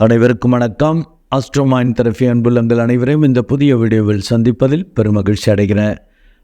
அனைவருக்கும் வணக்கம். அஸ்ட்ரோமாயின் தெரபி அன்புள்ளங்கள் அனைவரையும் இந்த புதிய வீடியோவில் சந்திப்பதில் பெருமகிழ்ச்சி அடைகிறேன்.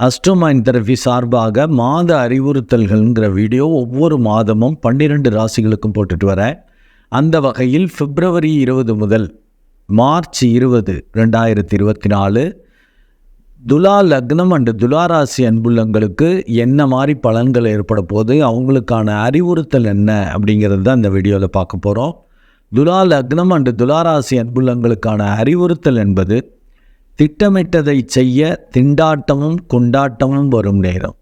அஸ்ட்ரோமாயின் தெரபி சார்பாக மாத அறிவுறுத்தல்கள்ங்கிற வீடியோ ஒவ்வொரு மாதமும் பன்னிரெண்டு ராசிகளுக்கும் போட்டுட்டு வரேன். அந்த வகையில் பிப்ரவரி இருபது முதல் மார்ச் இருபது ரெண்டாயிரத்தி இருபத்தி நாலு துலா லக்னம் அண்டு துலா ராசி அன்புள்ளங்களுக்கு என்ன மாதிரி பலன்கள் ஏற்பட போது அவங்களுக்கான அறிவுறுத்தல் என்ன அப்படிங்கிறது தான் இந்த வீடியோவில் பார்க்க போகிறோம் துலா லக்னம் அண்டு துலாராசி அன்புள்ளங்களுக்கான அறிவுறுத்தல் என்பது திட்டமிட்டதை செய்ய திண்டாட்டமும் கொண்டாட்டமும் வரும் நேரம்.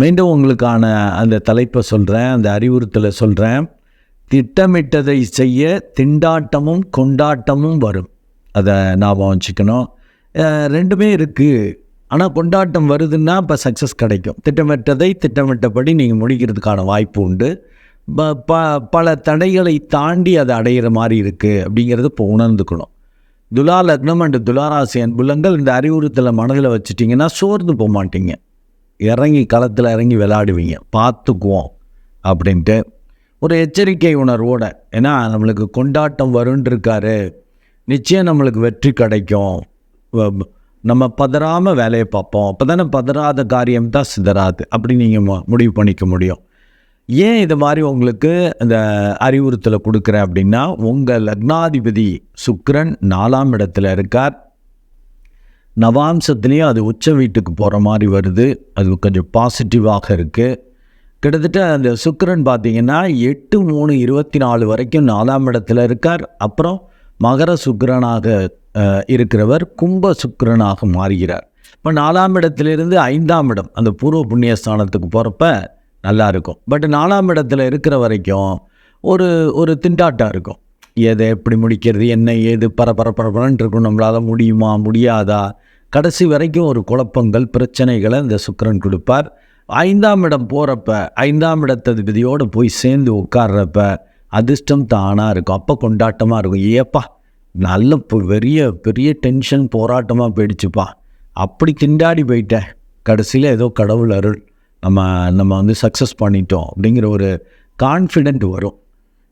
மீண்டும் உங்களுக்கான அந்த தலைப்பை சொல்கிறேன் அந்த அறிவுறுத்தலை சொல்கிறேன் திட்டமிட்டதை செய்ய திண்டாட்டமும் கொண்டாட்டமும் வரும். அதை ஞாபகம் வச்சுக்கணும் ரெண்டுமே இருக்குது ஆனால் கொண்டாட்டம் வருதுன்னா இப்போ சக்ஸஸ் கிடைக்கும். திட்டமிட்டதை திட்டமிட்டபடி நீங்கள் முடிக்கிறதுக்கான வாய்ப்பு உண்டு. ப ப பல தடைகளை தாண்டி அதை அடையிற மாதிரி இருக்குது அப்படிங்கிறது இப்போ உணர்ந்துக்கணும். துலா லக்னம் அண்டு துலாராசி அன்புலங்கள் இந்த அறிவுறுத்தலை மனதில் வச்சுட்டிங்கன்னா சோர்ந்து போக மாட்டீங்க. இறங்கி களத்தில் இறங்கி விளையாடுவீங்க. பார்த்துக்குவோம் அப்படின்ட்டு ஒரு எச்சரிக்கை உணர்வோட. ஏன்னா நம்மளுக்கு கொண்டாட்டம் வரும்னு இருக்காரு நிச்சயம் நம்மளுக்கு வெற்றி கிடைக்கும். நம்ம பதறாமல் வேலையை பார்ப்போம். அப்போ தானே பதறாத காரியம் தான் சிதறாது. அப்படி நீங்கள் முடிவு பண்ணிக்க முடியும். ஏன் இது மாதிரி உங்களுக்கு இந்த அறிவுறுத்தலை கொடுக்குறேன் அப்படின்னா உங்கள் லக்னாதிபதி சுக்கிரன் நாலாம் இடத்துல இருக்கார். நவாம்சத்துலேயும் அது உச்ச வீட்டுக்கு போகிற மாதிரி வருது. அது கொஞ்சம் பாசிட்டிவாக இருக்குது கிட்டத்தட்ட அந்த சுக்கரன் பார்த்திங்கன்னா எட்டு மூணு இருபத்தி நாலு வரைக்கும் நாலாம் இடத்துல இருக்கார். அப்புறம் மகர சுக்கிரனாக இருக்கிறவர் கும்ப சுக்கிரனாக மாறுகிறார். இப்போ நாலாம் இடத்திலிருந்து ஐந்தாம் இடம் அந்த பூர்வ புண்ணிய ஸ்தானத்துக்கு போகிறப்ப நல்லா இருக்கும் பட் நாலாம் இடத்துல இருக்கிற வரைக்கும் ஒரு ஒரு திண்டாட்டம் இருக்கும். எதை எப்படி முடிக்கிறது என்ன ஏது பரபர பரபரன்ட்டு இருக்கும். நம்மளால் முடியுமா முடியாதா? கடைசி வரைக்கும் ஒரு குழப்பங்கள் பிரச்சனைகளை இந்த சுக்கரன் கொடுப்பார். ஐந்தாம் இடம் போகிறப்ப ஐந்தாம் இடத்ததிபதியோடு போய் சேர்ந்து உட்கார்றப்ப அதிர்ஷ்டம் தானாக இருக்கும். அப்போ கொண்டாட்டமாக இருக்கும். ஏப்பா நல்ல பொ- பெரிய பெரிய டென்ஷன் போராட்டமாக போயிடுச்சுப்பா. அப்படி திண்டாடி போயிட்டேன் கடைசியில் ஏதோ கடவுள் அருள். நம்ம நம்ம வந்து சக்ஸஸ் பண்ணிட்டோம் அப்படிங்கிற ஒரு கான்ஃபிடென்ட் வரும்.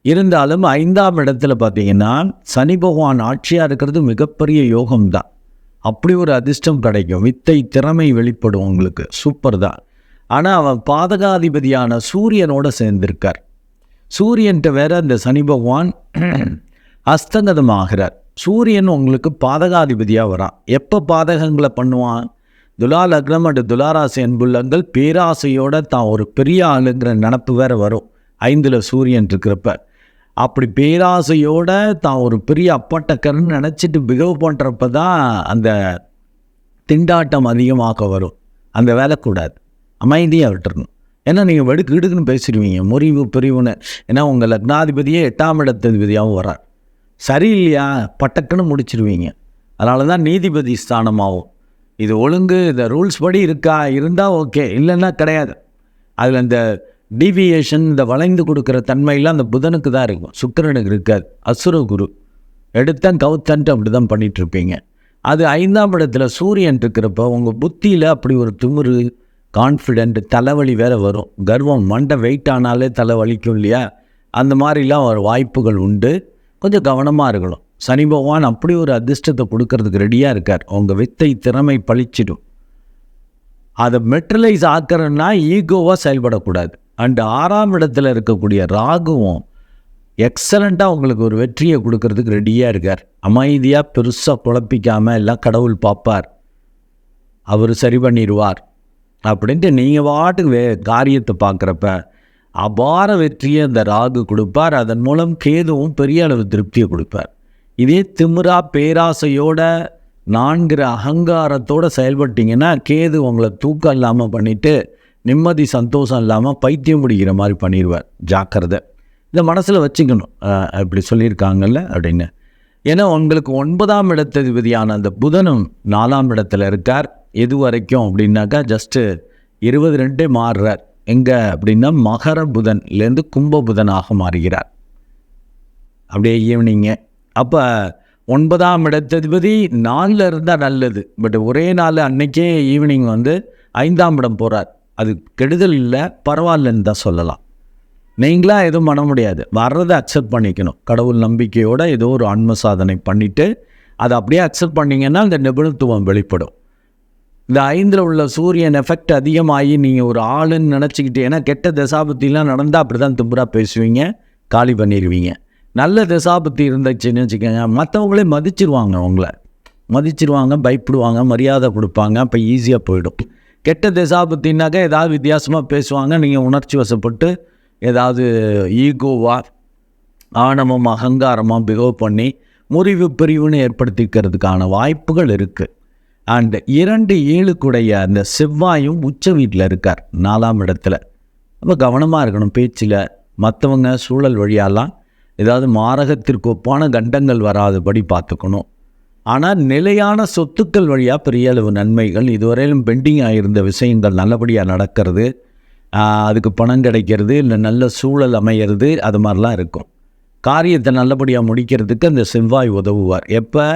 இருந்தாலும் ஐந்தாம் இடத்துல பார்த்தீங்கன்னா சனி பகவான் ஆட்சியாக இருக்கிறது மிகப்பெரிய யோகம்தான். அப்படி ஒரு அதிர்ஷ்டம் கிடைக்கும். வித்தை திறமை வெளிப்படும் உங்களுக்கு. சூப்பர் தான். ஆனால் அவன் பாதகாதிபதியான சூரியனோட சேர்ந்திருக்கார். சூரியன்ட்ட வேற அந்த சனி பகவான் அஸ்தங்கதமாகிறார். சூரியன் உங்களுக்கு பாதகாதிபதியாக வரான். எப்போ பாதகங்களை பண்ணுவான்? துலா லக்னம் அண்டு துலாராசி அன்புள்ளங்கள் பேராசையோட தான் ஒரு பெரிய ஆளுங்கிற நினப்பு வேற வரும். ஐந்தில் சூரியன் இருக்கிறப்ப. அப்படி பேராசையோட தான் ஒரு பெரிய அப்பட்டக்கர்னு நினச்சிட்டு பிகவ் பண்ணுறப்ப தான் அந்த திண்டாட்டம் அதிகமாக வரும். அந்த வேலை கூடாது. அமைதியாக விட்டுறணும். ஏன்னா நீங்கள் வெடுக்கு இடுக்குன்னு பேசிடுவீங்க. முறிவு பிரிவுன்னு. ஏன்னா உங்கள் லக்னாதிபதியே எட்டாம் இடத்ததிபதியாகவும் வரார் சரியில்லையா? பட்டக்குன்னு முடிச்சிருவீங்க. அதனால தான் நீதிபதி ஸ்தானமாகும். இது ஒழுங்கு இந்த ரூல்ஸ் படி இருக்கா இருந்தால் ஓகே இல்லைன்னா கிடையாது. அதில் இந்த டிவியேஷன் இந்த வளைந்து கொடுக்குற தன்மையெல்லாம் அந்த புதனுக்கு தான் இருக்கும். சுக்கிரனுக்கு இருக்காது. அசுர குரு. எடுத்தேன் கவுத்தன்ட்டு அப்படி தான் பண்ணிகிட்ருப்பீங்க அது ஐந்தாம் இடத்துல சூரியன் இருக்கிறப்ப உங்கள் புத்தியில் அப்படி ஒரு திமிரு கான்ஃபிடென்ட் தலைவலி வேறு வரும். கர்வம் மண்டை வெயிட் ஆனாலே தலை வலிக்கும் இல்லையா? அந்த மாதிரிலாம் ஒரு வாய்ப்புகள் உண்டு. கொஞ்சம் கவனமாக இருக்கணும். சனி பகவான் அப்படி ஒரு அதிர்ஷ்டத்தை கொடுக்கறதுக்கு ரெடியாக இருக்கார். உங்கள் வித்தை திறமை பளிச்சிடும் அதை மெட்ரலைஸ் ஆக்கிறன்னா ஈகோவாக செயல்படக்கூடாது. அண்டு ஆறாம் இடத்துல இருக்கக்கூடிய ராகுவும் எக்ஸலண்ட்டாக உங்களுக்கு ஒரு வெற்றியை கொடுக்கறதுக்கு ரெடியாக இருக்கார். அமைதியாக பெருசாக குழப்பிக்காமல் எல்லாம் கடவுள் பார்ப்பார். அவர் சரி பண்ணிடுவார். அப்படின்ட்டு நீங்கள் பாட்டுக்கு வே காரியத்தை பார்க்குறப்ப அபார வெற்றியை அந்த ராகு கொடுப்பார். அதன் மூலம் கேதுவும் பெரிய அளவு திருப்தியை கொடுப்பார். இதே திமிரா பேராசையோட நான்கிற அகங்காரத்தோட செயல்பட்டீங்கன்னா கேது உங்களை தூக்கம் இல்லாமல் பண்ணிவிட்டு நிம்மதி சந்தோஷம் இல்லாமல் பைத்தியம் பிடிக்கிற மாதிரி பண்ணிடுவார். ஜாக்கிரதை. இதை மனசில் வச்சுக்கணும். இப்படி சொல்லியிருக்காங்கல்ல அப்படின்னு. ஏன்னா உங்களுக்கு ஒன்பதாம் இடத்ததிபதியான அந்த புதனும் நாலாம் இடத்துல இருக்கார். எது வரைக்கும் அப்படின்னாக்கா ஜஸ்ட்டு இருபது ரெண்டே மாறுறார். எங்கே அப்படின்னா மகர புதன்லேருந்து கும்ப புதனாக மாறுகிறார். அப்படியே ஈவினிங்கு அப்போ ஒன்பதாம் இடத்ததிபதி நாலில் இருந்தால் நல்லது. பட் ஒரே நாள் அன்னைக்கே ஈவினிங் வந்து ஐந்தாம் இடம் போகிறார் அது கெடுதல் இல்லை பரவாயில்லன்னு தான் சொல்லலாம். நீங்களாக எதுவும் பண்ண முடியாது. வர்றதை அக்செப்ட் பண்ணிக்கணும். கடவுள் நம்பிக்கையோடு ஏதோ ஒரு ஆன்ம சாதனை பண்ணிவிட்டு அதை அப்படியே அக்செப்ட் பண்ணிங்கன்னா அந்த நிபுணத்துவம் வெளிப்படும். இந்த ஐந்தில் உள்ள சூரியன் எஃபெக்ட் அதிகமாகி நீங்கள் ஒரு ஆளுன்னு நினச்சிக்கிட்டு ஏன்னா கெட்ட தசாபத்திலாம் நடந்தால் அப்படி தான் திம்புறா பேசுவீங்க காலி பண்ணிடுவீங்க நல்ல தசாபத்தி இருந்துச்சுன்னு வச்சுக்கோங்க மற்றவங்களே மதிச்சிருவாங்க அவங்கள மதிச்சிருவாங்க பயப்படுவாங்க மரியாதை கொடுப்பாங்க அப்போ ஈஸியாக போயிடும். கெட்ட தசாபத்தின்னாக்கா ஏதாவது வித்தியாசமாக பேசுவாங்க நீங்கள் உணர்ச்சி வசப்பட்டு ஏதாவது ஈகோவாக ஆணவம் அகங்காரமாக பிகவ் பண்ணி முறிவு பிரிவுன்னு ஏற்படுத்திக்கிறதுக்கான வாய்ப்புகள் இருக்குது அண்ட் இரண்டு ஏழுக்குடைய அந்த செவ்வாயும் உச்ச வீட்டில் இருக்கார் நாலாம் இடத்துல. ரொம்ப கவனமாக இருக்கணும் பேச்சில். மற்றவங்க சூழல் வழியாலாம் ஏதாவது மாரகத்திற்கு ஒப்பான கண்டங்கள் வராதபடி பார்த்துக்கணும். ஆனால் நிலையான சொத்துக்கள் வழியாக பெரிய அளவு நன்மைகள் இதுவரையிலும் பெண்டிங் ஆகியிருந்த விஷயங்கள் நல்லபடியாக நடக்கிறது. அதுக்கு பணம் கிடைக்கிறது இல்லை நல்ல சூழல் அமையிறது அது மாதிரிலாம் இருக்கும். காரியத்தை நல்லபடியாக முடிக்கிறதுக்கு அந்த செவ்வாய் உதவுவார். எப்போ?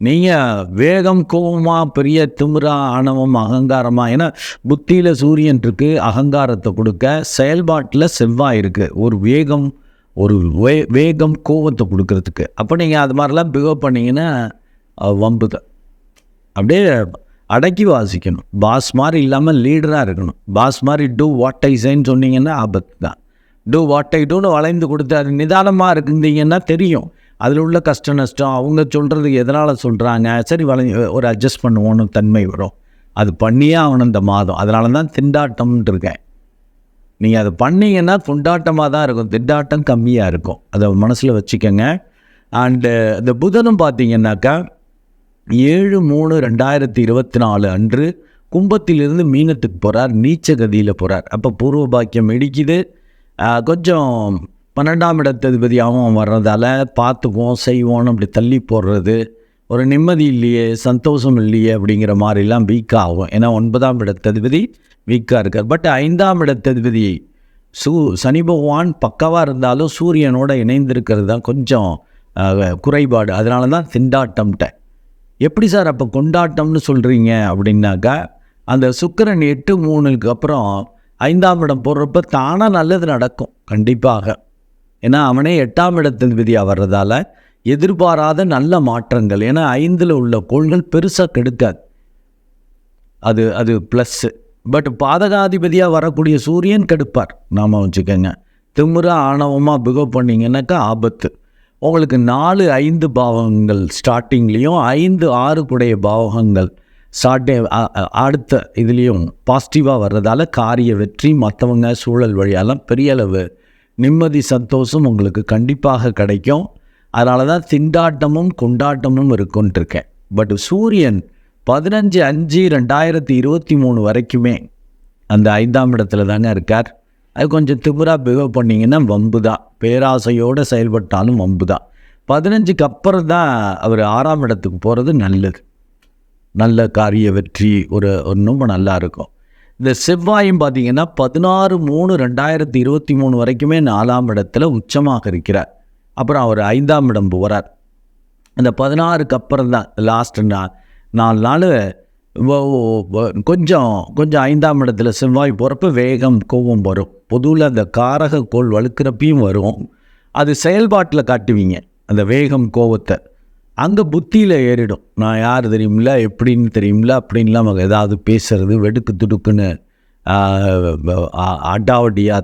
நீங்கள் வேகம் கோபமாக பெரிய திமிரா ஆணவம் அகங்காரமாக ஏன்னா புத்தியில் சூரியன் இருக்குது அகங்காரத்தை கொடுக்க செயல்பாட்டில் செவ்வாய் இருக்குது ஒரு வேகம் ஒரு வே வேகம் கோபத்தை கொடுக்கறதுக்கு. அப்போ நீங்கள் அது மாதிரிலாம் பிஹேவ் பண்ணிங்கன்னா வம்பு தான். அப்படியே அடக்கி வாசிக்கணும். பாஸ் மாதிரி இல்லாமல் லீடராக இருக்கணும். பாஸ் மாதிரி டூ வாட் ஐ சைன்னு சொன்னீங்கன்னா ஆபத்து தான். டூ வாட் ஐ டூன்னு வளைந்து கொடுத்தாரு அது நிதானமாக இருக்குந்தீங்கன்னா தெரியும். அதில் உள்ள கஷ்ட நஷ்டம் அவங்க சொல்கிறது எதனால் சொல்கிறாங்க சரி வளை ஒரு அட்ஜஸ்ட் பண்ணுவோன்னு தன்மை வரும். அது பண்ணியே ஆகணும் இந்த மாதம். அதனால தான் திண்டாட்டம்னு இருக்கேன். நீங்கள் அதை பண்ணீங்கன்னா துண்டாட்டமாக தான் இருக்கும். திண்டாட்டம் கம்மியாக இருக்கும். அதை மனசில் வச்சுக்கோங்க. அண்டு இந்த புதனும் பார்த்தீங்கன்னாக்கா ஏழு மூணு ரெண்டாயிரத்தி இருபத்தி நாலு அன்று கும்பத்திலிருந்து மீனத்துக்கு போகிறார் நீச்ச கதியில் போகிறார் அப்போ பூர்வ பாக்கியம் இடிக்குது. கொஞ்சம் பன்னெண்டாம் இடத்ததிபதியாகவும் வர்றதால பார்த்துக்குவோம் செய்வோம் அப்படி தள்ளி போடுறது ஒரு நிம்மதி இல்லையே சந்தோஷம் இல்லையே அப்படிங்கிற மாதிரிலாம் வீக்காக ஆகும். ஏன்னா ஒன்பதாம் இடத்ததிபதி வீக்காக இருக்கார். பட் ஐந்தாம் இடத்ததிபதி சூ சனி பகவான் பக்கவாக இருந்தாலும் சூரியனோட இணைந்திருக்கிறது தான் கொஞ்சம் குறைபாடு. அதனால தான் திண்டாட்டம்ட்ட. எப்படி சார் அப்போ கொண்டாட்டம்னு சொல்கிறீங்க அப்படின்னாக்கா அந்த சுக்கிரன் எட்டு மூணுக்கு அப்புறம் ஐந்தாம் இடம் போடுறப்ப தானாக நல்லது நடக்கும். கண்டிப்பாக. ஏன்னா அவனே எட்டாம் இடத்தின் விதியாக வர்றதால எதிர்பாராத நல்ல மாற்றங்கள். ஏன்னா ஐந்தில் உள்ள கோள்கள் பெருசாக கெடுக்காது. அது அது ப்ளஸ்ஸு பட் பாதகாதிபதியாக வரக்கூடிய சூரியன் கெடுப்பார். நாம் வச்சுக்கோங்க. திமிர ஆணவமாக பிகவ் பண்ணிங்கன்னாக்கா ஆபத்து. உங்களுக்கு நாலு ஐந்து பாவகங்கள் ஸ்டார்டிங்லேயும் ஐந்து ஆறு கூடைய பாவகங்கள் ஸ்டார்டே அடுத்த இதுலேயும் பாசிட்டிவாக வர்றதால காரிய வெற்றி மற்றவங்க சூழல் வழியாலாம் பெரிய அளவு நிம்மதி சந்தோஷம் உங்களுக்கு கண்டிப்பாக கிடைக்கும். அதனால தான் திண்டாட்டமும் கொண்டாட்டமும் இருக்குன்ட்டு இருக்கேன் பட் சூரியன் பதினஞ்சு அஞ்சு ரெண்டாயிரத்தி இருபத்தி மூணு வரைக்குமே அந்த ஐந்தாம் இடத்துல தாங்க இருக்கார். அது கொஞ்சம் திபுராக பிஹேவ் பண்ணிங்கன்னா வம்பு தான் பேராசையோடு செயல்பட்டாலும் வம்பு தான் பதினஞ்சுக்கு அப்புறம் தான் அவர் ஆறாம் இடத்துக்கு போகிறது நல்லது. நல்ல காரிய வெற்றி ஒரு ஒரு ரொம்ப நல்லா இருக்கும். இந்த செவ்வாயும் பார்த்தீங்கன்னா பதினாறு மூணு ரெண்டாயிரத்தி இருபத்தி மூணு வரைக்குமே நாலாம் இடத்துல உச்சமாக இருக்கிறார். அப்புறம் அவர் ஐந்தாம் இடம் போகிறார் அந்த பதினாறுக்கு அப்புறம் தான் லாஸ்ட் நா நாலு நாள் கொஞ்சம் கொஞ்சம் ஐந்தாம் இடத்துல செவ்வாய் போகிறப்ப வேகம் கோபம் வரும். பொதுவில் அந்த காரக கோள் வலுக்கிறப்பையும் வரும். அது செயல்பாட்டில் காட்டுவீங்க அந்த வேகம் கோபத்தை. அங்கே புத்தியில் ஏறிடும். நான் யார் தெரியுமில்ல? எப்படின்னு தெரியுமில்ல? அப்படின்லாம் அவங்க ஏதாவது பேசுறது வெடுக்கு துடுக்குன்னு அடாவடியாக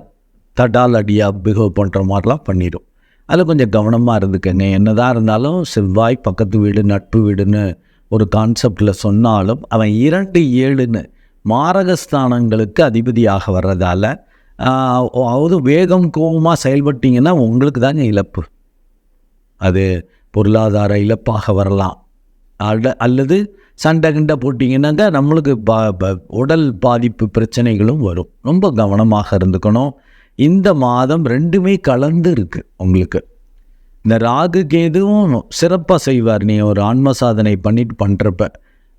தடால் அடியாக பிஹேவ் பண்ணுற மாதிரிலாம் பண்ணிடும். அதில் கொஞ்சம் கவனமாக இருந்துக்கங்க. என்னதான் இருந்தாலும் செவ்வாய் பக்கத்து வீடு நட்பு வீடுன்னு ஒரு கான்செப்டில் சொன்னாலும் அவன் இரண்டு ஏழுன்னு மாரகஸ்தானங்களுக்கு அதிபதியாக வர்றதால அதாவது வேகம் கோபமாக செயல்பட்டிங்கன்னா உங்களுக்கு தாங்க இழப்பு. அது பொருளாதார இழப்பாக வரலாம். அல்லது சண்டை கிண்டை போட்டிங்கன்னாக்கா நம்மளுக்கு பா ப- உடல் பாதிப்பு பிரச்சனைகளும் வரும். ரொம்ப கவனமாக இருந்துக்கணும். இந்த மாதம் ரெண்டுமே கலந்து இருக்குது உங்களுக்கு. இந்த ராகு கேதுவும் சிறப்பாக செய்வார். நீ ஒரு ஆன்ம சாதனை பண்ணிட்டு பண்ணுறப்ப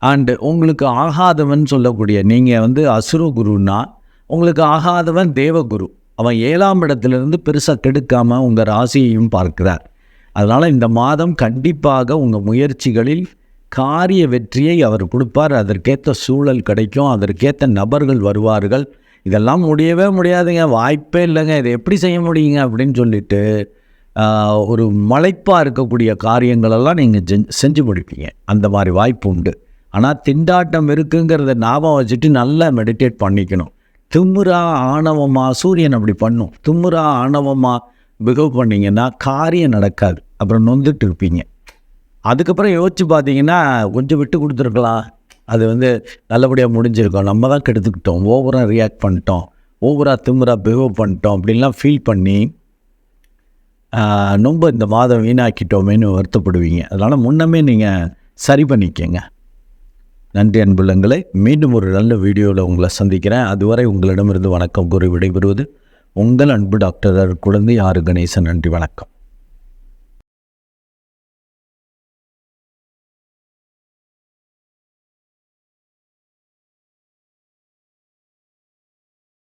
அண்டு உங்களுக்கு ஆகாதவன் சொல்லக்கூடிய நீங்கள் வந்து அசுர குருன்னா உங்களுக்கு ஆகாதவன் தேவகுரு. அவன் ஏழாம் இடத்துலேருந்து பெருசாக கெடுக்காமல் உங்கள் ராசியையும் பார்க்கிறார். அதனால் இந்த மாதம் கண்டிப்பாக உங்கள் முயற்சிகளில் காரிய வெற்றியை அவர் கொடுப்பார். அதற்கேற்ற சூழல் கிடைக்கும். அதற்கேற்ற நபர்கள் வருவார்கள். இதெல்லாம் முடியவே முடியாதுங்க. வாய்ப்பே இல்லைங்க. இதை எப்படி செய்ய முடியுங்க? அப்படின்னு சொல்லிட்டு ஒரு மலைப்பாக இருக்கக்கூடிய காரியங்களெல்லாம் நீங்கள் செஞ்சு செஞ்சு முடிப்பீங்க. அந்த மாதிரி வாய்ப்பு உண்டு. ஆனால் திண்டாட்டம் இருக்குங்கிறத ஞாபகம் வச்சுட்டு நல்லா மெடிடேட் பண்ணிக்கணும். திமுறா ஆணவமாக சூரியன் அப்படி பண்ணும். திமுறா ஆணவமாக பிகவ் பண்ணிங்கன்னா காரியம் நடக்காது. அப்புறம் நொந்துட்டு இருப்பீங்க. அதுக்கப்புறம் யோசிச்சு பார்த்தீங்கன்னா கொஞ்சம் விட்டு கொடுத்துருக்கலாம். அது வந்து நல்லபடியாக முடிஞ்சிருக்கோம். நம்ம தான் கெடுத்துக்கிட்டோம். ஓவராக ரியாக்ட் பண்ணிட்டோம். ஓவராக திமுறாக பிஹேவ் பண்ணிட்டோம். அப்படின்லாம் ஃபீல் பண்ணி ரொம்ப இந்த மாதம் வீணாக்கிட்டோமேன்னு வருத்தப்படுவீங்க. அதனால் முன்னமே நீங்கள் சரி பண்ணிக்கங்க. நன்றி அன்புள்ளங்களை. மீண்டும் ஒரு நல்ல வீடியோவில் உங்களை சந்திக்கிறேன். அதுவரை உங்களிடமிருந்து வணக்கம் கூறி விடைபெறுவது உங்கள் அன்பு டாக்டர் குழந்தை ஆறு கணேசன். நன்றி வணக்கம்.